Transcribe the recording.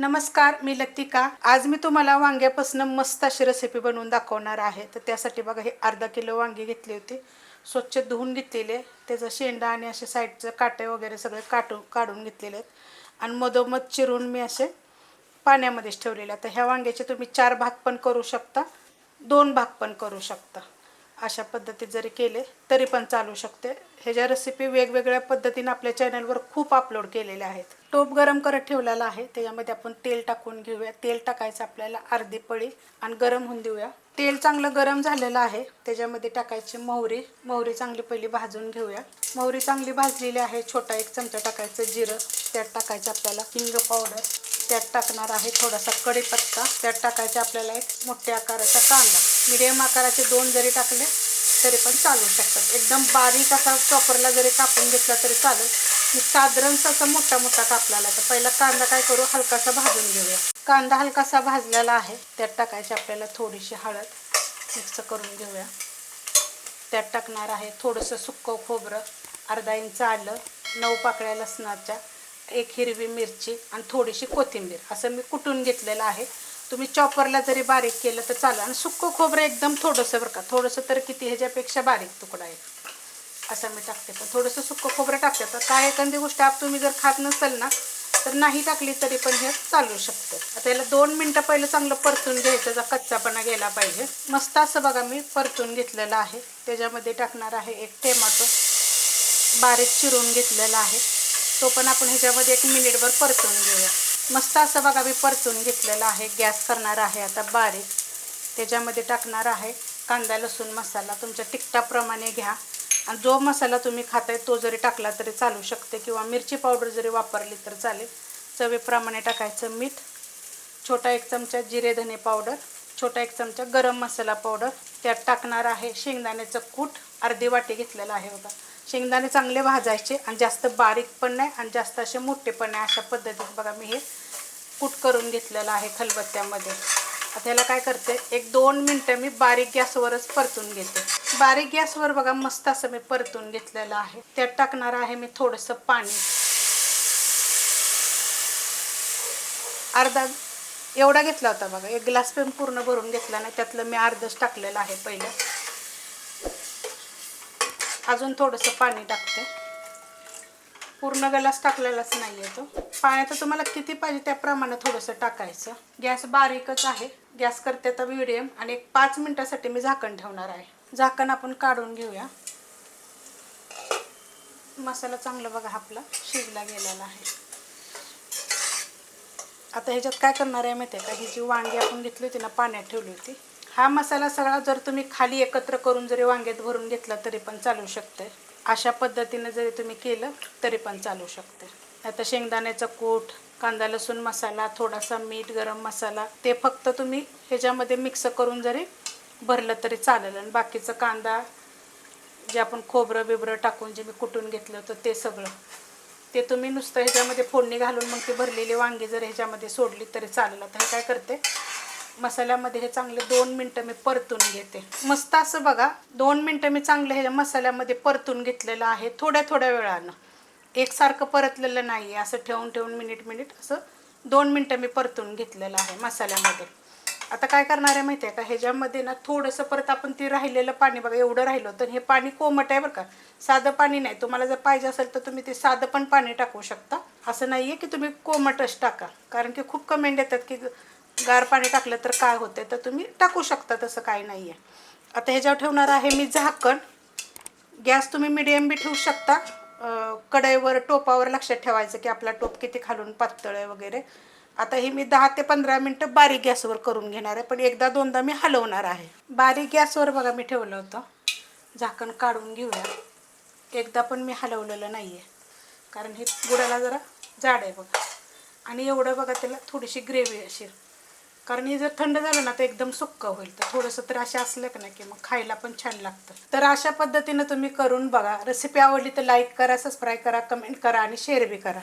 नमस्कार मी लतिका. आज मी तुम्हाला वांग्यापासून मस्त अशी रेसिपी बनवून दाखवणार आहे. तर त्यासाठी बघा हे अर्धा किलो वांगी घेतली होती. स्वच्छ धुवून घेतलेले त्याचा शेंडा आणि असे साईडचं काटे वगैरे सगळे काटून काढून घेतलेले आहेत. आणि मधोमध चिरून मी असे पाण्यामध्येच ठेवलेले आहेत. तर ह्या वांग्याचे तुम्ही चार भाग पण करू शकता दोन भाग पण करू शकता. अशा पद्धतीत जरी केले तरी पण चालू शकते. ह्याच्या रेसिपी वेगवेगळ्या पद्धतीने आपल्या चॅनलवर खूप अपलोड केलेल्या आहेत. टोप गरम करत ठेवलेला आहे. त्याच्यामध्ये आपण तेल टाकून घेऊया. तेल टाकायचं आपल्याला अर्धी पळी आणि गरम होऊन देऊया. तेल चांगलं गरम झालेलं आहे. त्याच्यामध्ये टाकायची मोहरी. मोहरी चांगली पहिली भाजून घेऊया. मोहरी चांगली भाजलेली आहे. छोटा एक चमचा टाकायचं जिरं. त्यात टाकायचं आपल्याला हिंग पावडर त्यात टाकणार आहे थोडासा कढीपत्ता. त्यात टाकायचा आपल्याला एक मोठ्या आकाराचा कांदा. मिडियम आकाराचे दोन जरी टाकले तरी पण चालू शकतात. एकदम बारीक असा चॉपरला जरी कापून घेतला तरी चालेल. मी साधारणसा असा मोठा मोठा कापलेला तर पहिला कांदा काय करू? हलकासा भाजून घेऊया. कांदा हलकासा भाजलेला आहे. त्यात टाकायची आपल्याला थोडीशी हळद मिक्स करून घेऊया. त्यात टाकणार आहे थोडंसं सुक्कं खोबरं. अर्धा इंच आलं. नऊ पाकळ्या लसणाच्या. एक हिरवी मिरची आणि थोडीशी कोथिंबीर असं मी कुटून घेतलेलं आहे. तुम्ही चॉपरला जरी बारीक केलं तर चालेल. आणि सुक्कं खोबरं एकदम थोडंसं बरं का थोडंसं तर किती ह्याच्यापेक्षा बारीक तुकडा आहे. असं मी टाकते. पण थोडंसं सुक्कं खोबरं टाकते. तर काय एखादी गोष्ट आप तुम्ही जर खात नसेल ना तर नाही टाकली तरी पण हे चालू शकतं. आता याला दोन मिनटं पहिलं चांगलं परतून घ्यायचं. जर कच्चापणा गेला पाहिजे. मस्त असं बघा मी परतून घेतलेलं आहे. त्याच्यामध्ये टाकणार आहे एक टेमाटो. बारीक चिरून घेतलेला आहे. तो पण आपण ह्याच्यामध्ये एक मिनिटभर परतून घेऊया. मस्त असं बघा मी परतून घेतलेलं आहे. गॅस करणार आहे आता बारीक. त्याच्यामध्ये टाकणार आहे कांदा लसूण मसाला. तुमच्या तिखटाप्रमाणे घ्या. आणि जो मसाला तुम्ही खाताय तो जरी टाकला तरी चालू शकते. किंवा मिरची पावडर जरी वापरली तर चालेल. चवीप्रमाणे टाकायचं मीठ. छोटा एक चमचा जिरे धने पावडर. छोटा एक चमचा गरम मसाला पावडर त्यात टाकणार आहे शेंगदाण्याचं कूट. अर्धी वाटी घेतलेलं आहे बघा. शेंगदाणे चांगले भाजायचे आणि जास्त बारीक पण नाही आणि जास्त असे मोठे पण नाही. अशा पद्धतीत बघा मी हे कूट करून घेतलेलं आहे खलबत्त्यामध्ये. आता ह्याला काय करते? एक दोन मिनटं मी बारीक गॅसवरच परतून घेते. बारीक गॅसवर बघा मस्त असं मी परतून घेतलेलं आहे. त्यात टाकणार आहे मी थोडंसं पाणी. अर्धा एवढा घेतला होता बघा. एक ग्लास पण पूर्ण भरून घेतला नाही त्यातलं मी अर्धच टाकलेलं आहे पहिलं. अजून थोडंसं पाणी टाकते. पूर्ण गलास टाकलेलाच नाही आहे तो. पाण्याचं तुम्हाला किती पाहिजे त्याप्रमाणे थोडंसं टाकायचं. गॅस बारीकच आहे. गॅस करते तर मिडियम आणि एक पाच मिनटासाठी मी झाकण ठेवणार आहे. झाकण आपण काढून घेऊया. मसाला चांगला बघा आपला शिजला गेलेला आहे. आता ह्याच्यात काय करणार आहे माहिती आहे का? ही जी वांगी आपण घेतली होती ना पाण्यात ठेवली होती हा मसाला सगळा जर तुम्ही खाली एकत्र करून जरी वांग्यात भरून घेतला तरी पण चालू शकते. अशा पद्धतीने जरी तुम्ही केलं तरी पण चालू शकते. आता शेंगदाण्याचं कूट कांदा लसूण मसाला थोडासा मीठ गरम मसाला ते फक्त तुम्ही ह्याच्यामध्ये मिक्स करून जरी भरलं तरी चालेल. आणि बाकीचं कांदा जे आपण खोबरं बिबरं टाकून जे मी कुटून घेतलं होतं ते सगळं ते तुम्ही नुसतं ह्याच्यामध्ये फोडणी घालून मग ती भरलेली वांगी जर ह्याच्यामध्ये सोडली तरी चालेल. आता हे काय करते? मसाल्यामध्ये हे चांगले दोन मिनटं मी परतून घेते. मस्त असं बघा दोन मिनटं मी चांगलं हे मसाल्यामध्ये परतून घेतलेलं आहे थोड्या थोड्या वेळानं. एकसारखं परतलेलं नाही आहे असं ठेवून ठेवून मिनिट मिनिट असं दोन मिनटं मी परतून घेतलेलं आहे मसाल्यामध्ये. आता काय करणार आहे माहिती आहे का? ह्याच्यामध्ये ना थोडंसं परत आपण ती राहिलेलं पाणी बघा एवढं राहिलं तर हे पाणी कोमट आहे बरं का. साधं पाणी नाही. तुम्हाला जर पाहिजे असेल तर तुम्ही ते साधं पण पाणी टाकू शकता. असं नाही आहे की तुम्ही कोमटच टाका. कारण की खूप कमेंट येतात की गार पाणी टाकलं तर काय होते तर तुम्ही टाकू शकता तसं काय नाही आहे आता ह्याच्यावर ठेवणार आहे मी झाकण. गॅस तुम्ही मिडियम बी ठेवू शकता. कढईवर टोपावर लक्षात ठेवायचं की आपला टोप किती खालून पातळ आहे वगैरे. आता हे मी दहा ते पंधरा मिनटं बारीक गॅसवर करून घेणार आहे पण एकदा दोनदा मी हलवणार आहे. बारीक गॅसवर बघा मी ठेवलं होतं. झाकण काढून घेऊया. एकदा पण मी हलवलेलं नाही आहे कारण हे गुडाला जरा जाड आहे बघा. आणि एवढं बघा त्याला थोडीशी ग्रेव्ही अशी. कारण हे जर थंड झालं ना तर एकदम सुक्क होईल. तर थोडंसं तर असे असलं का नाही की मग खायला पण छान लागतं. तर अशा पद्धतीनं तुम्ही करून बघा. रेसिपी आवडली तर लाईक करा सबस्क्राईब करा कमेंट करा आणि शेअर बी करा.